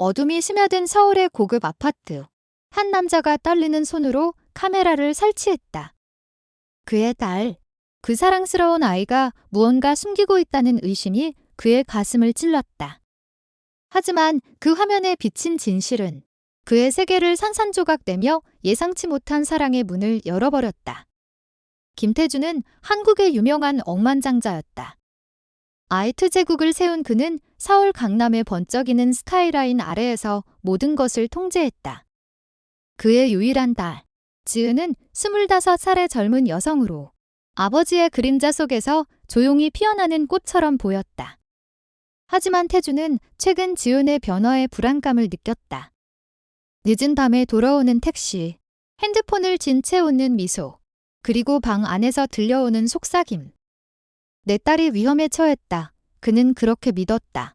어둠이 스며든 서울의 고급 아파트. 한 남자가 떨리는 손으로 카메라를 설치했다. 그의 딸, 그 사랑스러운 아이가 무언가 숨기고 있다는 의심이 그의 가슴을 찔렀다. 하지만 그 화면에 비친 진실은 그의 세계를 산산조각 내며 예상치 못한 사랑의 문을 열어버렸다. 김태주는 한국의 유명한 억만장자였다. 아이트 제국을 세운 그는 서울 강남의 번쩍이는 스카이라인 아래에서 모든 것을 통제했다. 그의 유일한 딸, 지은은 25살의 젊은 여성으로 아버지의 그림자 속에서 조용히 피어나는 꽃처럼 보였다. 하지만 태주는 최근 지은의 변화에 불안감을 느꼈다. 늦은 밤에 돌아오는 택시, 핸드폰을 진 채 웃는 미소, 그리고 방 안에서 들려오는 속삭임. 내 딸이 위험에 처했다. 그는 그렇게 믿었다.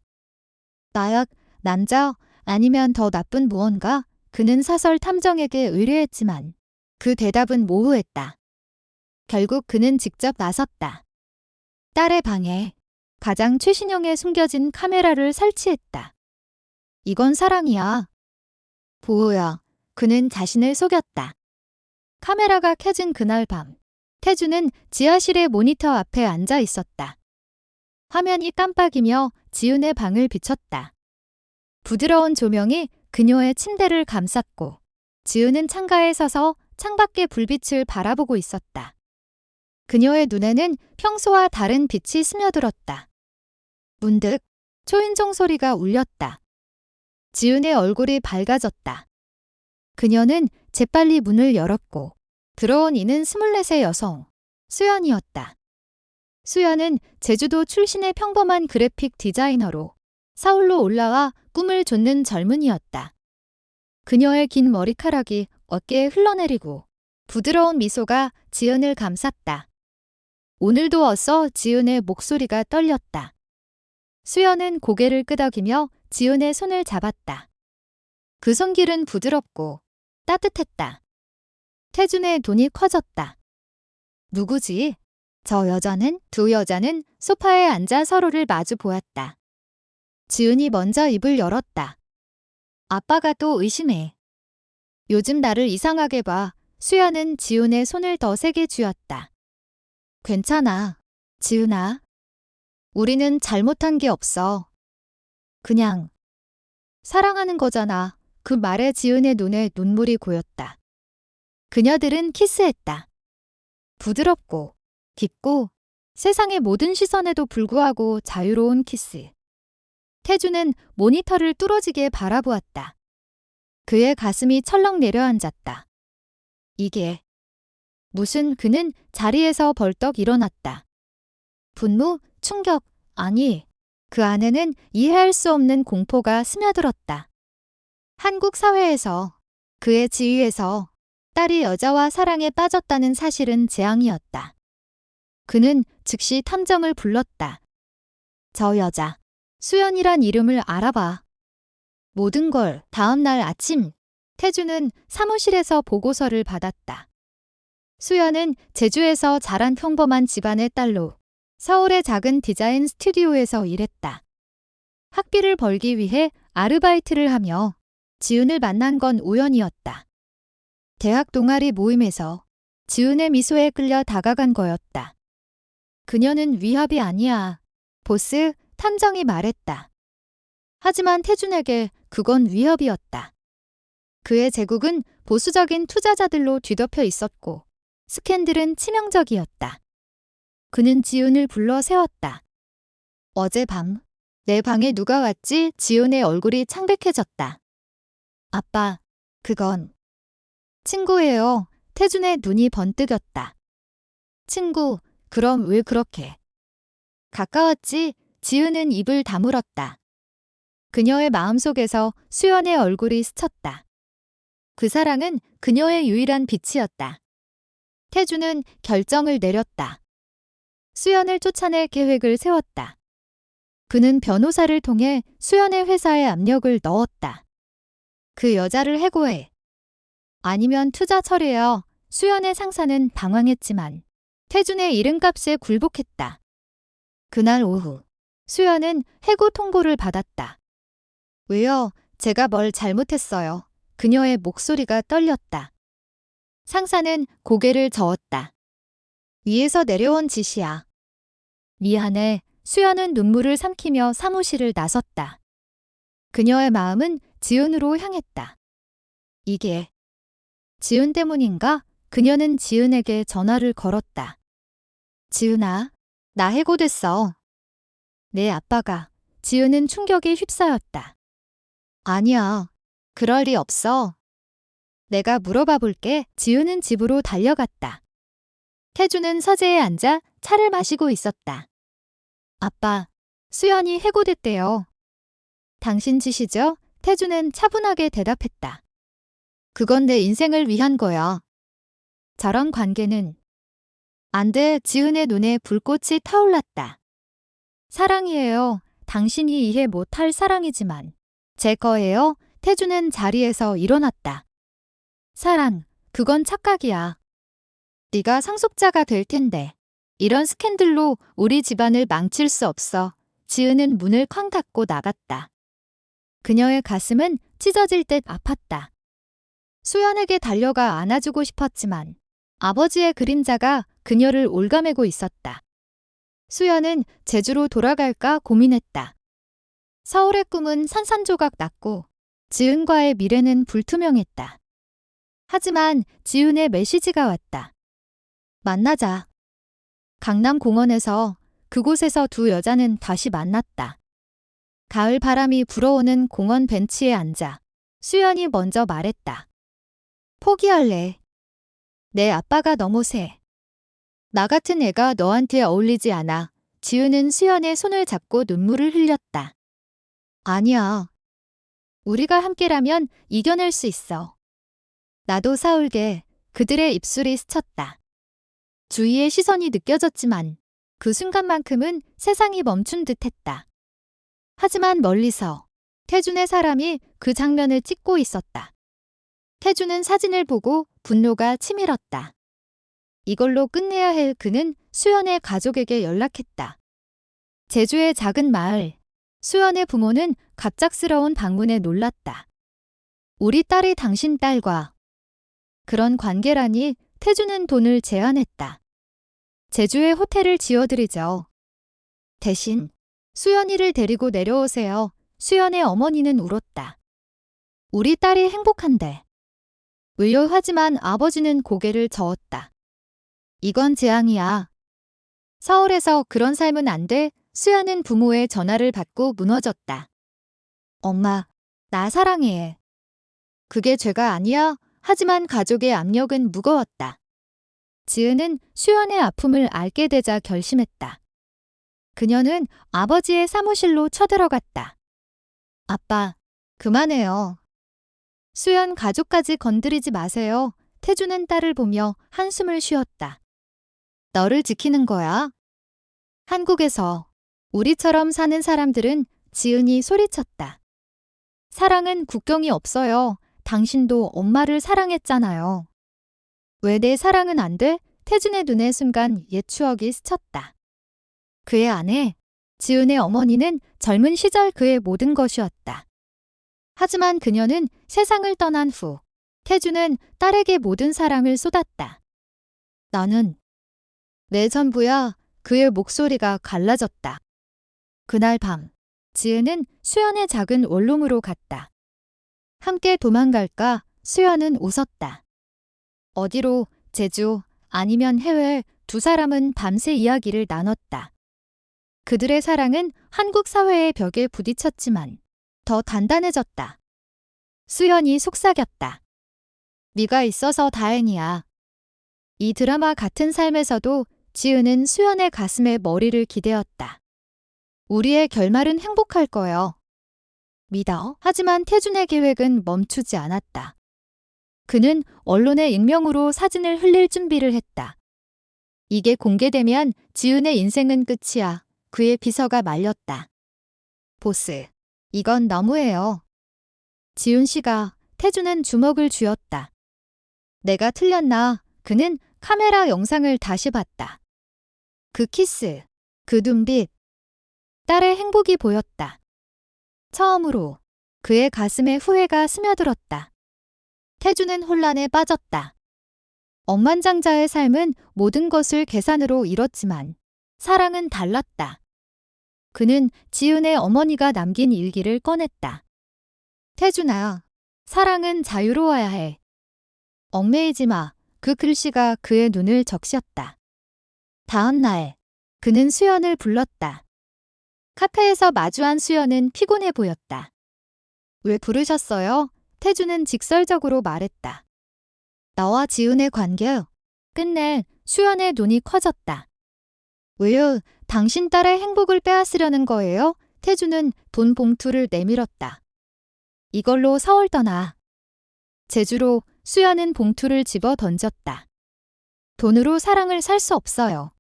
마약, 남자, 아니면 더 나쁜 무언가? 그는 사설 탐정에게 의뢰했지만 그 대답은 모호했다. 결국 그는 직접 나섰다. 딸의 방에 가장 최신형에 숨겨진 카메라를 설치했다. 이건 사랑이야. 보호야. 그는 자신을 속였다. 카메라가 켜진 그날 밤, 태주는 지하실의 모니터 앞에 앉아 있었다. 화면이 깜빡이며 지은의 방을 비췄다. 부드러운 조명이 그녀의 침대를 감쌌고, 지은은 창가에 서서 창밖의 불빛을 바라보고 있었다. 그녀의 눈에는 평소와 다른 빛이 스며들었다. 문득 초인종 소리가 울렸다. 지은의 얼굴이 밝아졌다. 그녀는 재빨리 문을 열었고 들어온 이는 스물넷의 여성, 수연이었다. 수연은 제주도 출신의 평범한 그래픽 디자이너로 서울로 올라와 꿈을 좇는 젊은이였다. 그녀의 긴 머리카락이 어깨에 흘러내리고 부드러운 미소가 지은을 감쌌다. 오늘도 어서 지은의 목소리가 떨렸다. 수연은 고개를 끄덕이며 지은의 손을 잡았다. 그 손길은 부드럽고 따뜻했다. 태준의 눈이 커졌다. 누구지? 저 여자는? 두 여자는 소파에 앉아 서로를 마주 보았다. 지은이 먼저 입을 열었다. 아빠가 또 의심해. 요즘 나를 이상하게 봐. 수연은 지은의 손을 더 세게 쥐었다. 괜찮아. 지은아. 우리는 잘못한 게 없어. 그냥 사랑하는 거잖아. 그 말에 지은의 눈에 눈물이 고였다. 그녀들은 키스했다. 부드럽고 깊고 세상의 모든 시선에도 불구하고 자유로운 키스. 태주는 모니터를 뚫어지게 바라보았다. 그의 가슴이 철렁 내려앉았다. 이게 무슨 그는 자리에서 벌떡 일어났다. 분노, 충격, 아니, 그 안에는 이해할 수 없는 공포가 스며들었다. 한국 사회에서 그의 지위에서 딸이 여자와 사랑에 빠졌다는 사실은 재앙이었다. 그는 즉시 탐정을 불렀다. 저 여자, 수연이란 이름을 알아봐. 모든 걸 다음 날 아침, 태주는 사무실에서 보고서를 받았다. 수연은 제주에서 자란 평범한 집안의 딸로 서울의 작은 디자인 스튜디오에서 일했다. 학비를 벌기 위해 아르바이트를 하며 지은을 만난 건 우연이었다. 대학 동아리 모임에서 지은의 미소에 끌려 다가간 거였다. 그녀는 위협이 아니야. 보스, 탐정이 말했다. 하지만 태준에게 그건 위협이었다. 그의 제국은 보수적인 투자자들로 뒤덮여 있었고 스캔들은 치명적이었다. 그는 지은을 불러 세웠다. 어젯밤 내 방에 누가 왔지? 지은의 얼굴이 창백해졌다. 아빠, 그건 친구예요. 태준의 눈이 번뜩였다. 친구, 그럼 왜 그렇게? 가까웠지? 지은은 입을 다물었다. 그녀의 마음속에서 수연의 얼굴이 스쳤다. 그 사랑은 그녀의 유일한 빛이었다. 태주는 결정을 내렸다. 수연을 쫓아낼 계획을 세웠다. 그는 변호사를 통해 수연의 회사에 압력을 넣었다. 그 여자를 해고해. 아니면 투자 처리해요. 수연의 상사는 방황했지만 태준의 이름값에 굴복했다. 그날 오후 수연은 해고 통보를 받았다. 왜요? 제가 뭘 잘못했어요. 그녀의 목소리가 떨렸다. 상사는 고개를 저었다. 위에서 내려온 지시야. 미안해. 수연은 눈물을 삼키며 사무실을 나섰다. 그녀의 마음은 지은으로 향했다. 이게 지은 때문인가? 그녀는 지은에게 전화를 걸었다. 지은아, 나 해고됐어. 내 아빠가 지은은 충격에 휩싸였다. 아니야. 그럴 리 없어. 내가 물어봐 볼게. 지은은 집으로 달려갔다. 태주는 서재에 앉아 차를 마시고 있었다. 아빠, 수연이 해고됐대요. 당신 짓이죠? 태주는 차분하게 대답했다. 그건 내 인생을 위한 거야. 저런 관계는 안 돼. 지은의 눈에 불꽃이 타올랐다. 사랑이에요. 당신이 이해 못할 사랑이지만 제 거예요. 태주는 자리에서 일어났다. 사랑, 그건 착각이야. 네가 상속자가 될 텐데. 이런 스캔들로 우리 집안을 망칠 수 없어. 지은은 문을 쾅 닫고 나갔다. 그녀의 가슴은 찢어질 듯 아팠다. 수연에게 달려가 안아주고 싶었지만 아버지의 그림자가 그녀를 올가매고 있었다. 수연은 제주로 돌아갈까 고민했다. 서울의 꿈은 산산조각 났고 지은과의 미래는 불투명했다. 하지만 지은의 메시지가 왔다. 만나자. 강남 공원에서 그곳에서 두 여자는 다시 만났다. 가을 바람이 불어오는 공원 벤치에 앉아 수연이 먼저 말했다. 포기할래. 내 아빠가 너무 세. 나 같은 애가 너한테 어울리지 않아. 지우는 수연의 손을 잡고 눈물을 흘렸다. 아니야. 우리가 함께라면 이겨낼 수 있어. 나도 사울게 그들의 입술이 스쳤다. 주위의 시선이 느껴졌지만 그 순간만큼은 세상이 멈춘 듯 했다. 하지만 멀리서 태준의 사람이 그 장면을 찍고 있었다. 태준은 사진을 보고 분노가 치밀었다. 이걸로 끝내야 할 그는 수연의 가족에게 연락했다. 제주의 작은 마을. 수연의 부모는 갑작스러운 방문에 놀랐다. 우리 딸이 당신 딸과 그런 관계라니 태주는 돈을 제안했다. 제주에 호텔을 지어드리죠. 대신 수연이를 데리고 내려오세요. 수연의 어머니는 울었다. 우리 딸이 행복한데. 의료하지만 아버지는 고개를 저었다. 이건 재앙이야. 서울에서 그런 삶은 안 돼. 수연은 부모의 전화를 받고 무너졌다. 엄마, 나 사랑해. 그게 죄가 아니야. 하지만 가족의 압력은 무거웠다. 지은은 수연의 아픔을 알게 되자 결심했다. 그녀는 아버지의 사무실로 쳐들어갔다. 아빠, 그만해요. 수연 가족까지 건드리지 마세요. 태주는 딸을 보며 한숨을 쉬었다. 너를 지키는 거야. 한국에서 우리처럼 사는 사람들은 지은이 소리쳤다. 사랑은 국경이 없어요. 당신도 엄마를 사랑했잖아요. 왜 내 사랑은 안 돼? 태준의 눈에 순간 옛 추억이 스쳤다. 그의 아내, 지은의 어머니는 젊은 시절 그의 모든 것이었다. 하지만 그녀는 세상을 떠난 후 태준은 딸에게 모든 사랑을 쏟았다. 나는 내 전부야 그의 목소리가 갈라졌다. 그날 밤 지은은 수연의 작은 원룸으로 갔다. 함께 도망갈까 수연은 웃었다. 어디로 제주 아니면 해외 두 사람은 밤새 이야기를 나눴다. 그들의 사랑은 한국 사회의 벽에 부딪혔지만 더 단단해졌다. 수연이 속삭였다. 네가 있어서 다행이야. 이 드라마 같은 삶에서도 지은은 수연의 가슴에 머리를 기대었다. 우리의 결말은 행복할 거요. 믿어. 하지만 태준의 계획은 멈추지 않았다. 그는 언론의 익명으로 사진을 흘릴 준비를 했다. 이게 공개되면 지은의 인생은 끝이야. 그의 비서가 말렸다. 보스, 이건 너무해요. 지훈 씨가 태준은 주먹을 쥐었다. 내가 틀렸나? 그는 카메라 영상을 다시 봤다. 그 키스, 그 눈빛. 딸의 행복이 보였다. 처음으로 그의 가슴에 후회가 스며들었다. 태주는 혼란에 빠졌다. 억만장자의 삶은 모든 것을 계산으로 이뤘지만 사랑은 달랐다. 그는 지은의 어머니가 남긴 일기를 꺼냈다. 태준아, 사랑은 자유로워야 해. 얽매이지 마. 그 글씨가 그의 눈을 적셨다. 다음 날, 그는 수연을 불렀다. 카페에서 마주한 수연은 피곤해 보였다. 왜 부르셨어요? 태주는 직설적으로 말했다. 나와 지은의 관계. 끝내 수연의 눈이 커졌다. 왜요? 당신 딸의 행복을 빼앗으려는 거예요? 태주는 돈 봉투를 내밀었다. 이걸로 서울 떠나. 제주로 수연은 봉투를 집어 던졌다. 돈으로 사랑을 살 수 없어요.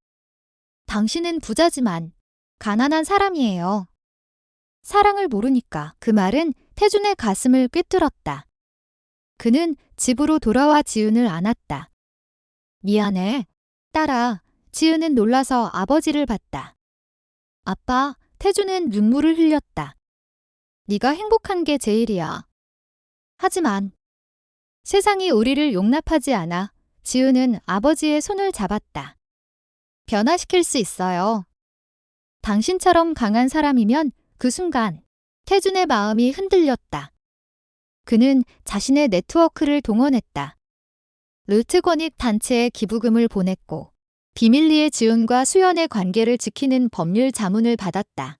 당신은 부자지만 가난한 사람이에요. 사랑을 모르니까 그 말은 태준의 가슴을 꿰뚫었다. 그는 집으로 돌아와 지은을 안았다. 미안해. 딸아, 지은은 놀라서 아버지를 봤다. 아빠, 태준은 눈물을 흘렸다. 네가 행복한 게 제일이야. 하지만 세상이 우리를 용납하지 않아 지은은 아버지의 손을 잡았다. 변화시킬 수 있어요. 당신처럼 강한 사람이면 그 순간 태준의 마음이 흔들렸다. 그는 자신의 네트워크를 동원했다. 르트권익 단체에 기부금을 보냈고 비밀리에 지은과 수연의 관계를 지키는 법률 자문을 받았다.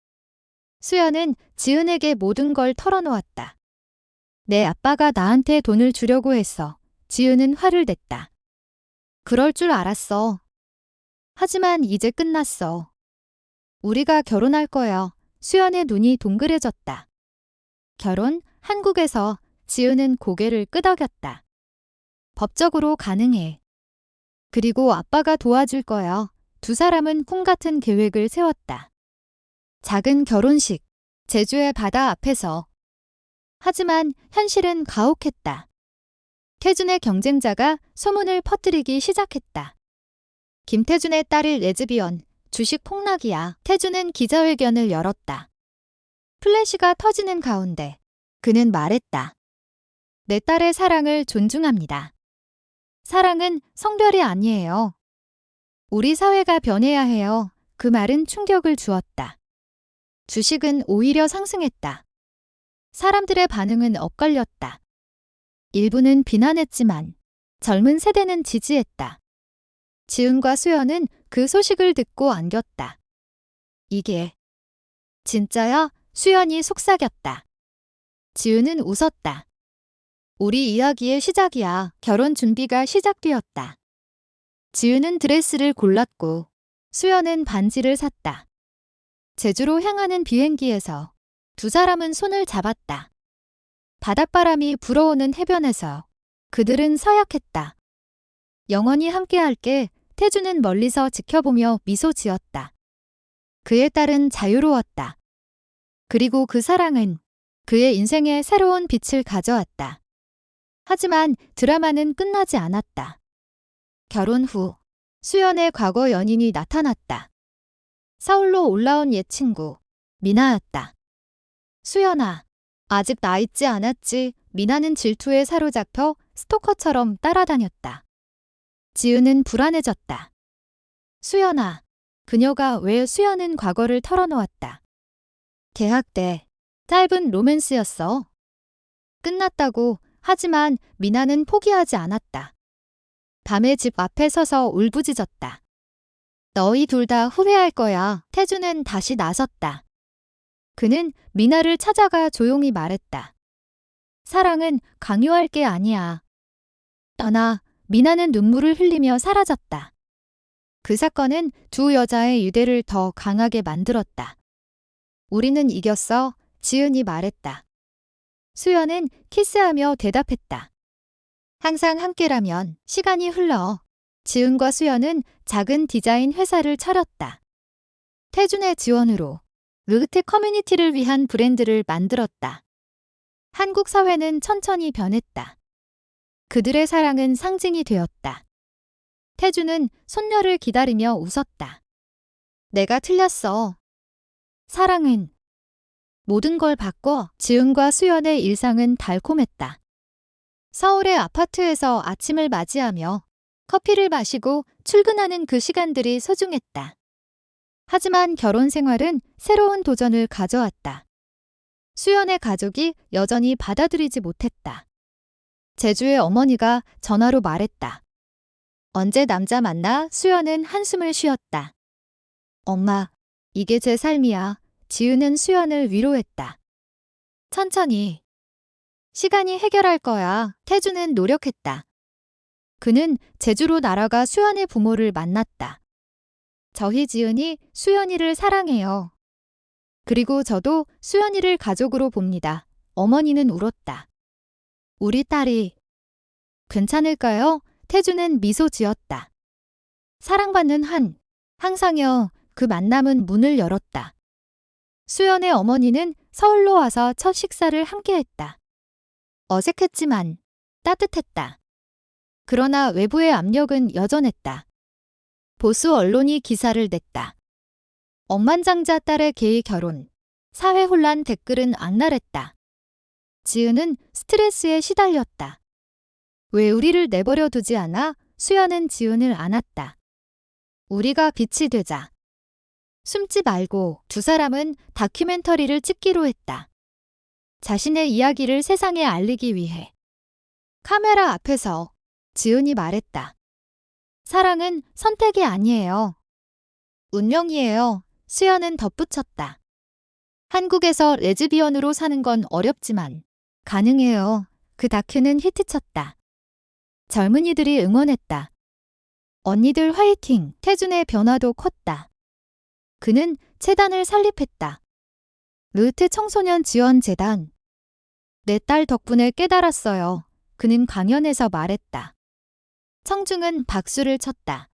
수연은 지은에게 모든 걸 털어놓았다. 내 아빠가 나한테 돈을 주려고 했어. 지은은 화를 냈다. 그럴 줄 알았어. 하지만 이제 끝났어. 우리가 결혼할 거야. 수연의 눈이 동그래졌다. 결혼? 한국에서 지은은 고개를 끄덕였다. 법적으로 가능해. 그리고 아빠가 도와줄 거야. 두 사람은 꿈 같은 계획을 세웠다. 작은 결혼식, 제주의 바다 앞에서. 하지만 현실은 가혹했다. 태준의 경쟁자가 소문을 퍼뜨리기 시작했다. 김태준의 딸을 레즈비언, 주식 폭락이야. 태준은 기자회견을 열었다. 플래시가 터지는 가운데 그는 말했다. 내 딸의 사랑을 존중합니다. 사랑은 성별이 아니에요. 우리 사회가 변해야 해요. 그 말은 충격을 주었다. 주식은 오히려 상승했다. 사람들의 반응은 엇갈렸다. 일부는 비난했지만 젊은 세대는 지지했다. 지은과 수연은 그 소식을 듣고 안겼다. 이게 진짜야? 수연이 속삭였다. 지은은 웃었다. 우리 이야기의 시작이야. 결혼 준비가 시작되었다. 지은은 드레스를 골랐고 수연은 반지를 샀다. 제주로 향하는 비행기에서 두 사람은 손을 잡았다. 바닷바람이 불어오는 해변에서 그들은 서약했다. 영원히 함께할게 태주는 멀리서 지켜보며 미소 지었다. 그의 딸은 자유로웠다. 그리고 그 사랑은 그의 인생에 새로운 빛을 가져왔다. 하지만 드라마는 끝나지 않았다. 결혼 후 수연의 과거 연인이 나타났다. 서울로 올라온 옛 친구 미나였다. 수연아, 아직 나 잊지 않았지? 미나는 질투에 사로잡혀 스토커처럼 따라다녔다. 지은은 불안해졌다. 수연아, 그녀가 왜 수연은 과거를 털어놓았다. 대학 때 짧은 로맨스였어. 끝났다고 하지만 미나는 포기하지 않았다. 밤에 집 앞에 서서 울부짖었다. 너희 둘 다 후회할 거야. 태주는 다시 나섰다. 그는 미나를 찾아가 조용히 말했다. 사랑은 강요할 게 아니야. 떠나 미나는 눈물을 흘리며 사라졌다. 그 사건은 두 여자의 유대를 더 강하게 만들었다. 우리는 이겼어. 지은이 말했다. 수연은 키스하며 대답했다. 항상 함께라면 시간이 흘러. 지은과 수연은 작은 디자인 회사를 차렸다. 태준의 지원으로 르그테 커뮤니티를 위한 브랜드를 만들었다. 한국 사회는 천천히 변했다. 그들의 사랑은 상징이 되었다. 태준은 손녀를 기다리며 웃었다. 내가 틀렸어. 사랑은 모든 걸 바꿔 지은과 수연의 일상은 달콤했다. 서울의 아파트에서 아침을 맞이하며 커피를 마시고 출근하는 그 시간들이 소중했다. 하지만 결혼 생활은 새로운 도전을 가져왔다. 수연의 가족이 여전히 받아들이지 못했다. 제주의 어머니가 전화로 말했다. 언제 남자 만나 수연은 한숨을 쉬었다. 엄마, 이게 제 삶이야. 지우는 수연을 위로했다. 천천히. 시간이 해결할 거야. 태주는 노력했다. 그는 제주로 날아가 수연의 부모를 만났다. 저희 지은이 수연이를 사랑해요. 그리고 저도 수연이를 가족으로 봅니다. 어머니는 울었다. 우리 딸이 괜찮을까요? 태주는 미소 지었다. 사랑받는 한, 항상요, 그 만남은 문을 열었다. 수연의 어머니는 서울로 와서 첫 식사를 함께 했다. 어색했지만 따뜻했다. 그러나 외부의 압력은 여전했다. 보수 언론이 기사를 냈다. 억만장자 딸의 게이 결혼. 사회 혼란 댓글은 악랄했다. 지은은 스트레스에 시달렸다. 왜 우리를 내버려 두지 않아? 수연은 지은을 안았다. 우리가 빛이 되자. 숨지 말고 두 사람은 다큐멘터리를 찍기로 했다. 자신의 이야기를 세상에 알리기 위해. 카메라 앞에서 지은이 말했다. 사랑은 선택이 아니에요. 운명이에요. 수연은 덧붙였다. 한국에서 레즈비언으로 사는 건 어렵지만 가능해요. 그 다큐는 히트쳤다. 젊은이들이 응원했다. 언니들 화이팅! 태준의 변화도 컸다. 그는 재단을 설립했다. 루트 청소년 지원 재단. 내 딸 덕분에 깨달았어요. 그는 강연에서 말했다. 청중은 박수를 쳤다.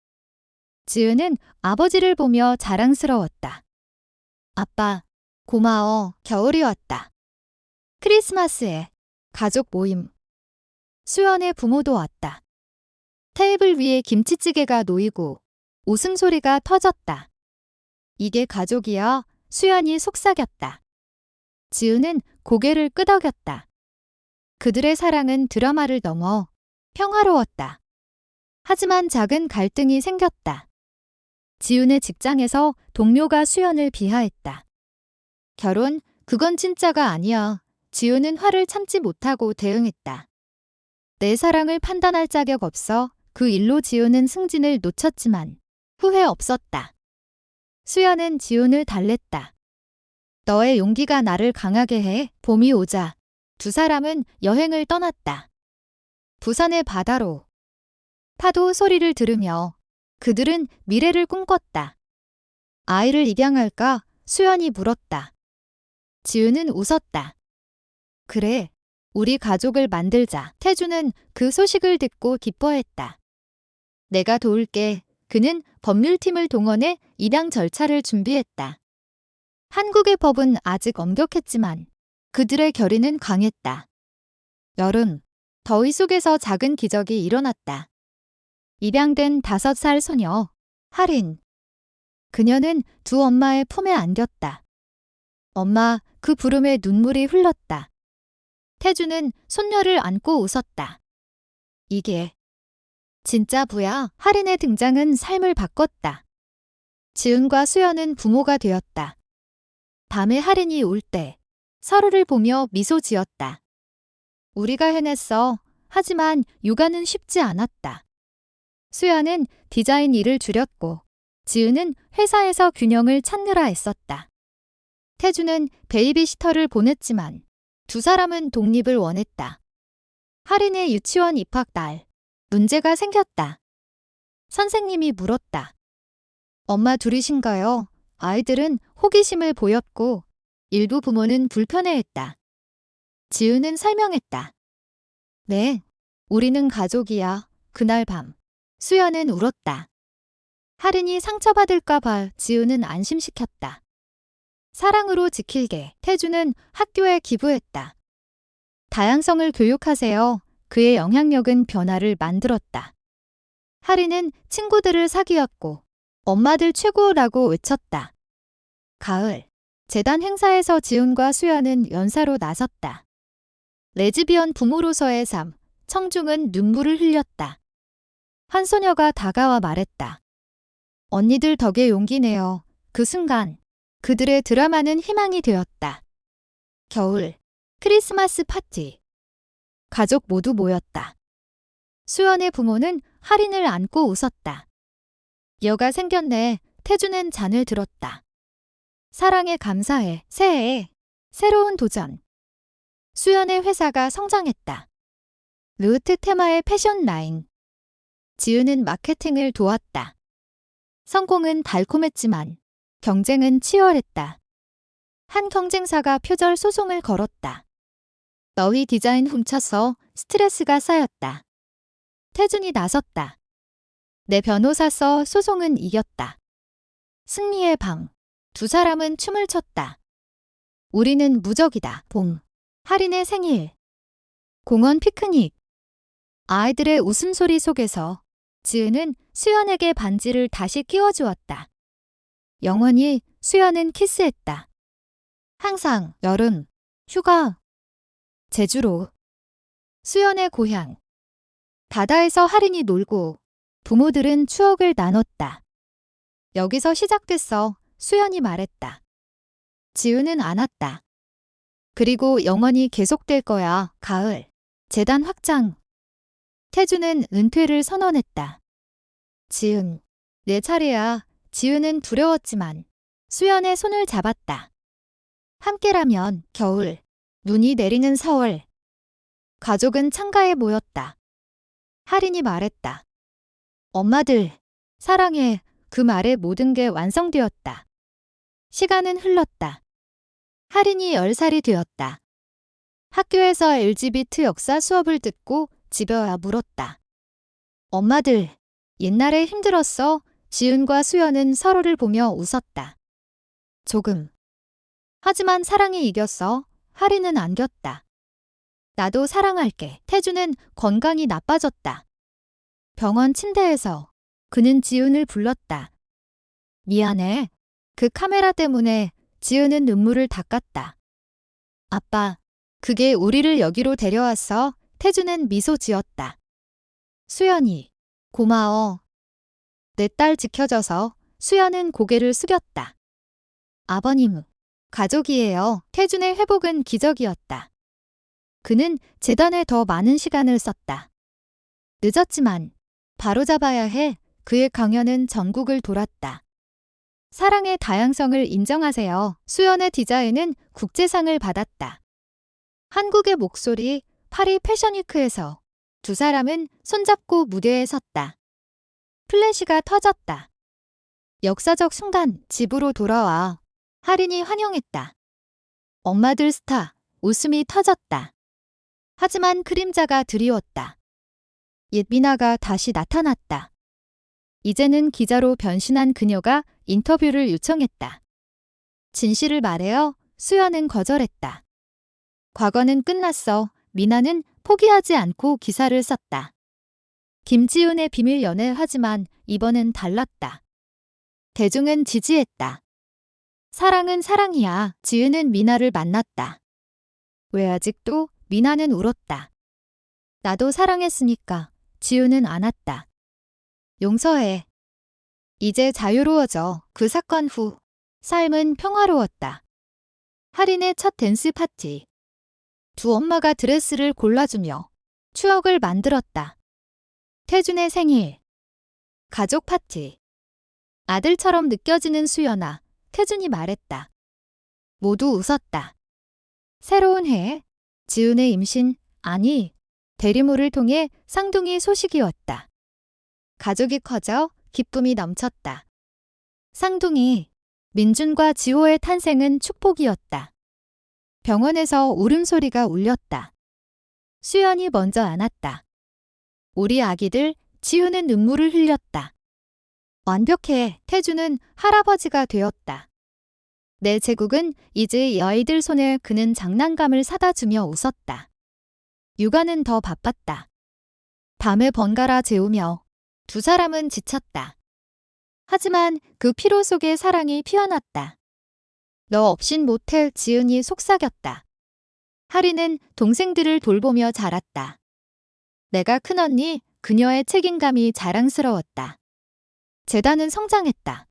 지은은 아버지를 보며 자랑스러웠다. 아빠, 고마워. 겨울이 왔다. 크리스마스에 가족 모임. 수연의 부모도 왔다. 테이블 위에 김치찌개가 놓이고 웃음소리가 터졌다. 이게 가족이야. 수연이 속삭였다. 지은은 고개를 끄덕였다. 그들의 사랑은 드라마를 넘어 평화로웠다. 하지만 작은 갈등이 생겼다. 지훈의 직장에서 동료가 수연을 비하했다. 결혼, 그건 진짜가 아니야. 지훈은 화를 참지 못하고 대응했다. 내 사랑을 판단할 자격 없어 그 일로 지훈은 승진을 놓쳤지만 후회 없었다. 수연은 지훈을 달랬다. 너의 용기가 나를 강하게 해. 봄이 오자 두 사람은 여행을 떠났다. 부산의 바다로 파도 소리를 들으며 그들은 미래를 꿈꿨다. 아이를 입양할까? 수연이 물었다. 지은은 웃었다. 그래, 우리 가족을 만들자. 태주는 그 소식을 듣고 기뻐했다. 내가 도울게. 그는 법률팀을 동원해 입양 절차를 준비했다. 한국의 법은 아직 엄격했지만 그들의 결의는 강했다. 여름, 더위 속에서 작은 기적이 일어났다. 입양된 다섯 살 소녀, 하린. 그녀는 두 엄마의 품에 안겼다. 엄마, 그 부름에 눈물이 흘렀다. 태주는 손녀를 안고 웃었다. 이게 진짜 부야 하린의 등장은 삶을 바꿨다. 지은과 수연은 부모가 되었다. 밤에 하린이 올 때 서로를 보며 미소 지었다. 우리가 해냈어. 하지만 육아는 쉽지 않았다. 수연은 디자인 일을 줄였고 지은은 회사에서 균형을 찾느라 애썼다. 태주는 베이비시터를 보냈지만 두 사람은 독립을 원했다. 하린의 유치원 입학 날 문제가 생겼다. 선생님이 물었다. 엄마 둘이신가요? 아이들은 호기심을 보였고 일부 부모는 불편해했다. 지우는 설명했다. 네, 우리는 가족이야. 그날 밤. 수연은 울었다. 하린이 상처받을까 봐 지우는 안심시켰다. 사랑으로 지킬게 태주는 학교에 기부했다. 다양성을 교육하세요. 그의 영향력은 변화를 만들었다. 하린은 친구들을 사귀었고 엄마들 최고라고 외쳤다. 가을, 재단 행사에서 지훈과 수연은 연사로 나섰다. 레즈비언 부모로서의 삶, 청중은 눈물을 흘렸다. 한 소녀가 다가와 말했다. 언니들 덕에 용기 내어 그 순간 그들의 드라마는 희망이 되었다. 겨울, 크리스마스 파티. 가족 모두 모였다. 수연의 부모는 할인을 안고 웃었다. 여가 생겼네. 태주는 잔을 들었다. 사랑에 감사해. 새해에 새로운 도전. 수연의 회사가 성장했다. 루트 테마의 패션 라인. 지우는 마케팅을 도왔다. 성공은 달콤했지만 경쟁은 치열했다. 한 경쟁사가 표절 소송을 걸었다. 너희 디자인 훔쳐서 스트레스가 쌓였다. 태준이 나섰다. 내 변호사 써 소송은 이겼다. 승리의 방. 두 사람은 춤을 췄다. 우리는 무적이다. 봄. 할인의 생일. 공원 피크닉. 아이들의 웃음소리 속에서 지은은 수연에게 반지를 다시 끼워주었다. 영원히 수연은 키스했다. 항상 여름, 휴가, 제주로. 수연의 고향. 바다에서 할인이 놀고 부모들은 추억을 나눴다. 여기서 시작됐어. 수연이 말했다. 지우는 안았다. 그리고 영원히 계속될 거야. 가을. 재단 확장. 태주는 은퇴를 선언했다. 지은. 내 차례야. 지은은 두려웠지만 수연의 손을 잡았다. 함께라면 겨울. 눈이 내리는 4월. 가족은 창가에 모였다. 할인이 말했다. 엄마들, 사랑해. 그 말에 모든 게 완성되었다. 시간은 흘렀다. 할인이 10살이 되었다. 학교에서 LGBT 역사 수업을 듣고 집에 와 물었다. 엄마들, 옛날에 힘들었어. 지은과 수연은 서로를 보며 웃었다. 조금. 하지만 사랑이 이겼어. 할인은 안겼다. 나도 사랑할게. 태주는 건강이 나빠졌다. 병원 침대에서 그는 지은을 불렀다. 미안해. 그 카메라 때문에 지은은 눈물을 닦았다. 아빠, 그게 우리를 여기로 데려왔어. 태주는 미소 지었다. 수연이, 고마워. 내 딸 지켜줘서 수연은 고개를 숙였다. 아버님, 가족이에요. 태준의 회복은 기적이었다. 그는 재단에 더 많은 시간을 썼다. 늦었지만 바로잡아야 해. 그의 강연은 전국을 돌았다. 사랑의 다양성을 인정하세요. 수연의 디자인은 국제상을 받았다. 한국의 목소리 파리 패션위크에서 두 사람은 손잡고 무대에 섰다. 플래시가 터졌다. 역사적 순간 집으로 돌아와 할인이 환영했다. 엄마들 스타 웃음이 터졌다. 하지만 그림자가 드리웠다. 옛 미나가 다시 나타났다. 이제는 기자로 변신한 그녀가 인터뷰를 요청했다. 진실을 말해요. 수연은 거절했다. 과거는 끝났어. 미나는 포기하지 않고 기사를 썼다. 김지훈의 비밀 연애 하지만 이번엔 달랐다. 대중은 지지했다. 사랑은 사랑이야. 지은은 미나를 만났다. 왜 아직도 미나는 울었다. 나도 사랑했으니까 지우는 않았다. 용서해. 이제 자유로워져. 그 사건 후 삶은 평화로웠다. 할인의 첫 댄스 파티. 두 엄마가 드레스를 골라주며 추억을 만들었다. 태준의 생일. 가족 파티. 아들처럼 느껴지는 수연아. 태준이 말했다. 모두 웃었다. 새로운 해. 지훈의 임신, 아니, 대리모를 통해 쌍둥이 소식이 왔다. 가족이 커져 기쁨이 넘쳤다. 쌍둥이, 민준과 지호의 탄생은 축복이었다. 병원에서 울음소리가 울렸다. 수연이 먼저 안았다. 우리 아기들, 지우는 눈물을 흘렸다. 완벽해, 태주는 할아버지가 되었다. 내 제국은 이제 이 아이들 손에 그는 장난감을 사다 주며 웃었다. 육아는 더 바빴다. 밤에 번갈아 재우며 두 사람은 지쳤다. 하지만 그 피로 속에 사랑이 피어났다. 너 없인 못해 지은이 속삭였다. 하리는 동생들을 돌보며 자랐다. 내가 큰언니, 그녀의 책임감이 자랑스러웠다. 재단은 성장했다.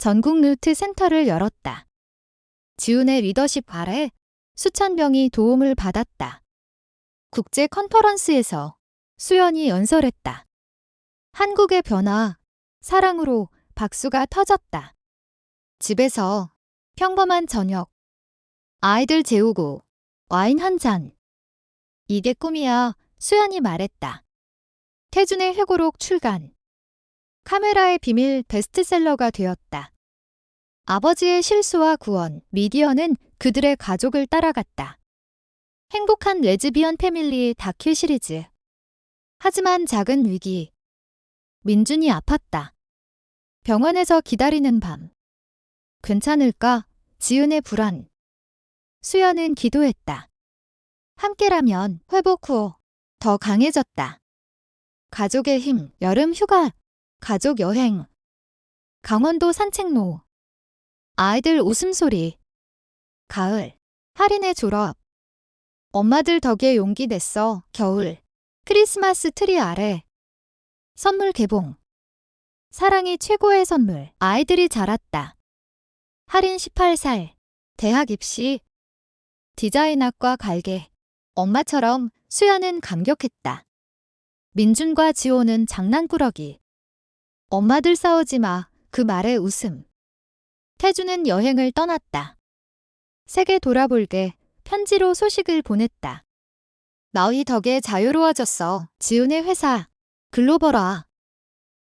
전국 루트 센터를 열었다. 지훈의 리더십 아래 수천 명이 도움을 받았다. 국제 컨퍼런스에서 수연이 연설했다. 한국의 변화, 사랑으로 박수가 터졌다. 집에서 평범한 저녁, 아이들 재우고 와인 한 잔. 이게 꿈이야, 수연이 말했다. 태준의 회고록 출간. 카메라의 비밀 베스트셀러가 되었다. 아버지의 실수와 구원, 미디어는 그들의 가족을 따라갔다. 행복한 레즈비언 패밀리 다큐 시리즈. 하지만 작은 위기. 민준이 아팠다. 병원에서 기다리는 밤. 괜찮을까? 지은의 불안. 수연은 기도했다. 함께라면 회복 후 더 강해졌다. 가족의 힘, 여름 휴가, 가족 여행, 강원도 산책로, 아이들 웃음소리, 가을, 할인의 졸업, 엄마들 덕에 용기 냈어, 겨울, 크리스마스 트리 아래, 선물 개봉, 사랑이 최고의 선물, 아이들이 자랐다. 할인 18살, 대학 입시, 디자인학과 갈게, 엄마처럼 수연은 감격했다. 민준과 지호는 장난꾸러기. 엄마들 싸우지 마. 그 말에 웃음. 태주는 여행을 떠났다. 세계 돌아볼게 편지로 소식을 보냈다. 너희 덕에 자유로워졌어. 지훈의 회사. 글로벌화.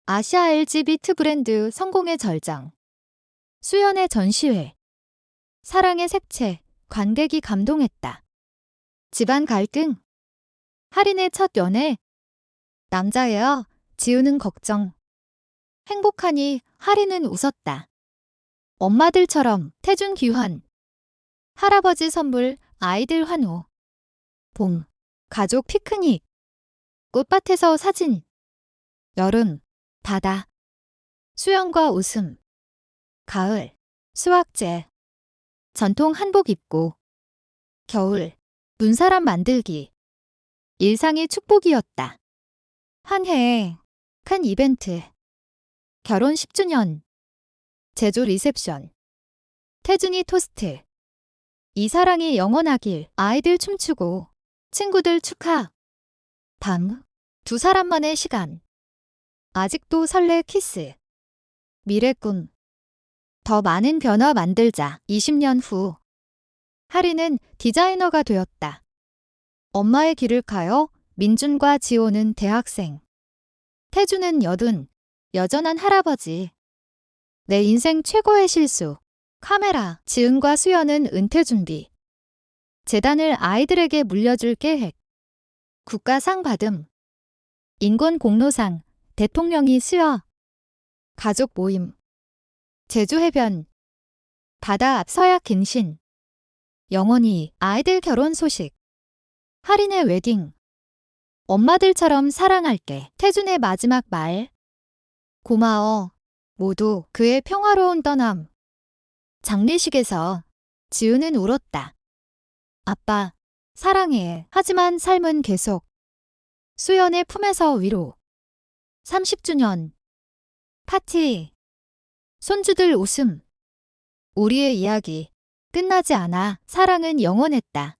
아시아 LGBT 브랜드 성공의 절정. 수연의 전시회. 사랑의 색채. 관객이 감동했다. 집안 갈등. 할인의 첫 연애. 남자예요. 지우는 걱정. 행복하니 할인은 웃었다. 엄마들처럼 태준 귀환. 할아버지 선물, 아이들 환호. 봄, 가족 피크닉. 꽃밭에서 사진. 여름, 바다. 수영과 웃음. 가을, 수학제. 전통 한복 입고. 겨울, 눈사람 만들기. 일상의 축복이었다. 한 해에 큰 이벤트. 결혼 10주년. 제조 리셉션. 태준이 토스트. 이 사랑이 영원하길 아이들 춤추고 친구들 축하. 밤. 두 사람만의 시간. 아직도 설레 키스. 미래 꿈. 더 많은 변화 만들자. 20년 후. 하리는 디자이너가 되었다. 엄마의 길을 가요. 민준과 지호는 대학생. 태주는 여든, 여전한 할아버지. 내 인생 최고의 실수. 카메라, 지은과 수연은 은퇴 준비. 재단을 아이들에게 물려줄 계획. 국가상 받음. 인권 공로상, 대통령이 수여. 가족 모임. 제주 해변. 바다 앞 서약 갱신. 영원히 아이들 결혼 소식. 할인의 웨딩. 엄마들처럼 사랑할게. 태준의 마지막 말. 고마워. 모두 그의 평화로운 떠남. 장례식에서 지우는 울었다. 아빠, 사랑해. 하지만 삶은 계속. 수연의 품에서 위로. 30주년. 파티. 손주들 웃음. 우리의 이야기. 끝나지 않아. 사랑은 영원했다.